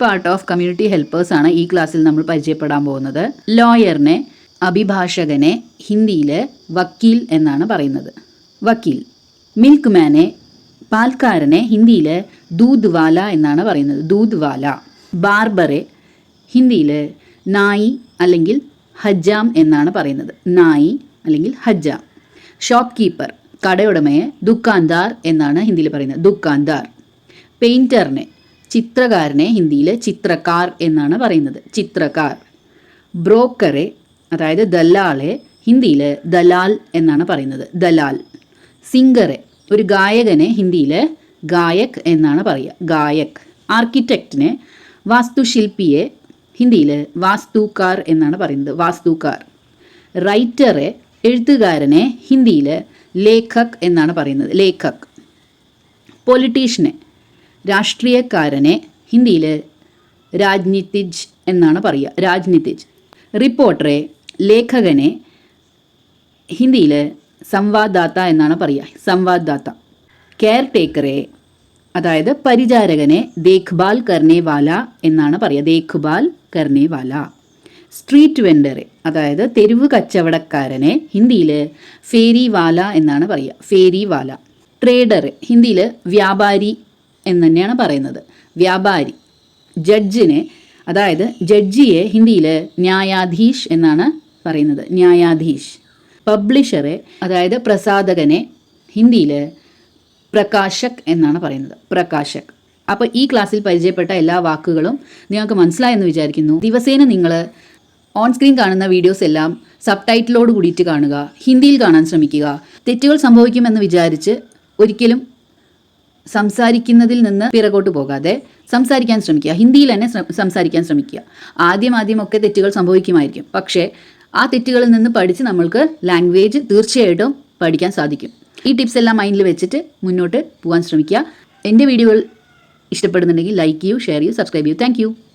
Part of community helpers ആണ് ഈ ക്ലാസ്സിൽ നമ്മൾ പരിചയപ്പെടാൻ പോകുന്നത്. ലോയറിനെ അഭിഭാഷകനെ ഹിന്ദിയിൽ വക്കീൽ എന്നാണ് പറയുന്നത്. വക്കീൽ. മിൽക്ക് മാനെ പാൽക്കാരനെ ഹിന്ദിയിൽ ദൂത് വാല എന്നാണ് പറയുന്നത്. ദൂത് വാല ബാർബറെ ഹിന്ദിയിൽ നായി അല്ലെങ്കിൽ ഹജ്ജാം എന്നാണ് പറയുന്നത്. നായി അല്ലെങ്കിൽ ഹജ്ജാം. ഷോപ്പ് കീപ്പർ കടയുടമയെ ദുക്കാന്താർ എന്നാണ് ഹിന്ദിയിൽ പറയുന്നത്. ദുക്കാന്താർ. പെയിന്ററിനെ ചിത്രകാരനെ ഹിന്ദിയിൽ ചിത്രക്കാർ എന്നാണ് പറയുന്നത്. ചിത്രക്കാർ ബ്രോക്കറെ അതായത് ദല്ലാളെ ഹിന്ദിയിൽ ദലാൽ എന്നാണ് പറയുന്നത്. ദലാൽ. സിംഗറെ ഒരു ഗായകനെ ഹിന്ദിയിൽ ഗായക് എന്നാണ് പറയുക. ഗായക്. ആർക്കിടെക്റ്റിനെ വാസ്തുശില്പിയെ ഹിന്ദിയിൽ വാസ്തുക്കാർ എന്നാണ് പറയുന്നത്. വാസ്തുക്കാർ റൈറ്ററെ എഴുത്തുകാരനെ ഹിന്ദിയിൽ ലേഖക് എന്നാണ് പറയുന്നത്. ലേഖക്. പൊളിറ്റീഷ്യനെ രാഷ്ട്രീയക്കാരനെ ഹിന്ദിയിൽ രാജ്നിതിജ് എന്നാണ് പറയുക. രാജ്നിതിജ്. റിപ്പോർട്ടറെ ലേഖകനെ ഹിന്ദിയിൽ സംവാദദാത്ത എന്നാണ് പറയുക. സംവാദദാത്ത. കെയർ ടേക്കറെ അതായത് പരിചാരകനെ ദേഖ്ഭാൽ കർണേ വാല എന്നാണ് പറയുക. ദേഖ്ഭാൽ കർണേ വാല സ്ട്രീറ്റ് വെൻഡറെ അതായത് തെരുവ് കച്ചവടക്കാരനെ ഹിന്ദിയിൽ ഫേരി വാല എന്നാണ് പറയുക. ഫേരി വാല ട്രേഡർ ഹിന്ദിയിൽ വ്യാപാരി എന്ന് തന്നെയാണ് പറയുന്നത്. വ്യാപാരി ജഡ്ജിനെ അതായത് ജഡ്ജിയെ ഹിന്ദിയിൽ ന്യായാധീഷ് എന്നാണ് പറയുന്നത്. ന്യായാധീഷ്. പബ്ലിഷറെ അതായത് പ്രസാധകനെ ഹിന്ദിയിൽ പ്രകാശക് എന്നാണ് പറയുന്നത്. പ്രകാശക്. അപ്പോൾ ഈ ക്ലാസ്സിൽ പരിചയപ്പെട്ട എല്ലാ വാക്കുകളും നിങ്ങൾക്ക് മനസ്സിലായെന്ന് വിചാരിക്കുന്നു. ദിവസേന നിങ്ങൾ ഓൺ സ്ക്രീൻ കാണുന്ന വീഡിയോസ് എല്ലാം സബ് ടൈറ്റിലോട് കൂടിയിട്ട് കാണുക ഹിന്ദിയിൽ കാണാൻ ശ്രമിക്കുക. തെറ്റുകൾ സംഭവിക്കുമെന്ന് വിചാരിച്ച് ഒരിക്കലും സംസാരിക്കുന്നതിൽ നിന്ന് പിറകോട്ട് പോകാതെ സംസാരിക്കാൻ ശ്രമിക്കുക. ഹിന്ദിയിൽ തന്നെ സംസാരിക്കാൻ ശ്രമിക്കുക. ആദ്യം ആദ്യമൊക്കെ തെറ്റുകൾ സംഭവിക്കുമായിരിക്കും. പക്ഷേ ആ തെറ്റുകളിൽ നിന്ന് പഠിച്ച് നമ്മൾക്ക് ലാംഗ്വേജ് തീർച്ചയായിട്ടും പഠിക്കാൻ സാധിക്കും. ഈ ടിപ്സ് എല്ലാം മൈൻഡിൽ വെച്ചിട്ട് മുന്നോട്ട് പോകാൻ ശ്രമിക്കുക. എന്റെ വീഡിയോകൾ ഇഷ്ടപ്പെടുന്നുണ്ടെങ്കിൽ ലൈക്ക് ചെയ്യൂ ഷെയർ ചെയ്യൂ സബ്സ്ക്രൈബ് ചെയ്യൂ. താങ്ക്